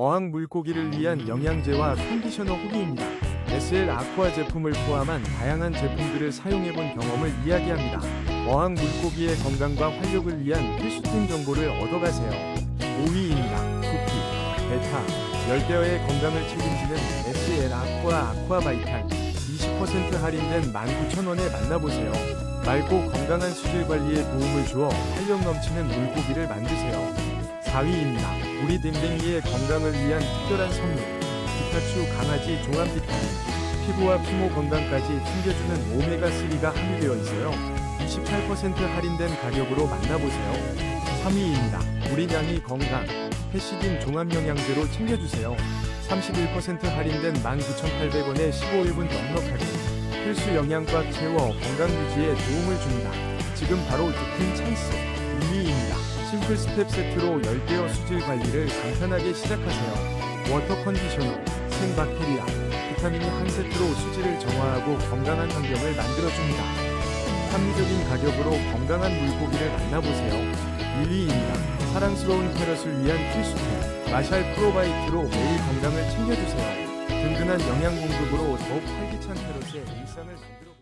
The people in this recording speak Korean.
어항 물고기를 위한 영양제와 컨디셔너 후기입니다. SL 아쿠아 제품을 포함한 다양한 제품들을 사용해본 경험을 이야기합니다. 어항 물고기의 건강과 활력을 위한 필수템 정보를 얻어가세요. 5위입니다. 쿠키, 베타, 열대어의 건강을 책임지는 SL 아쿠아 아쿠아 바이탈 20% 할인된 19,000원에 만나보세요. 맑고 건강한 수질 관리에 도움을 주어 활력 넘치는 물고기를 만드세요. 4위입니다. 우리 댕댕이의 건강을 위한 특별한 선물. 피카츄 강아지 종합 비타민. 피부와 피모 건강까지 챙겨주는 오메가3가 함유되어 있어요. 28% 할인된 가격으로 만나보세요. 3위입니다. 우리 냥이 건강. 패시딘 종합 영양제로 챙겨주세요. 31% 할인된 19,800원에 15일분 넉넉하게 필수 영양과 채워 건강 유지에 도움을 줍니다. 지금 바로 득템 찬스 2위입니다. 심플 스텝 세트로 열대어 수질 관리를 간편하게 시작하세요. 워터 컨디셔너, 생박테리아, 비타민이 한 세트로 수질을 정화하고 건강한 환경을 만들어줍니다. 합리적인 가격으로 건강한 물고기를 만나보세요. 1위입니다. 사랑스러운 페럿을 위한 필수템 마샬 프로바이트로 매일 건강을 챙겨주세요. 든든한 영양 공급으로 더욱 활기찬 페럿의 일상을 만들어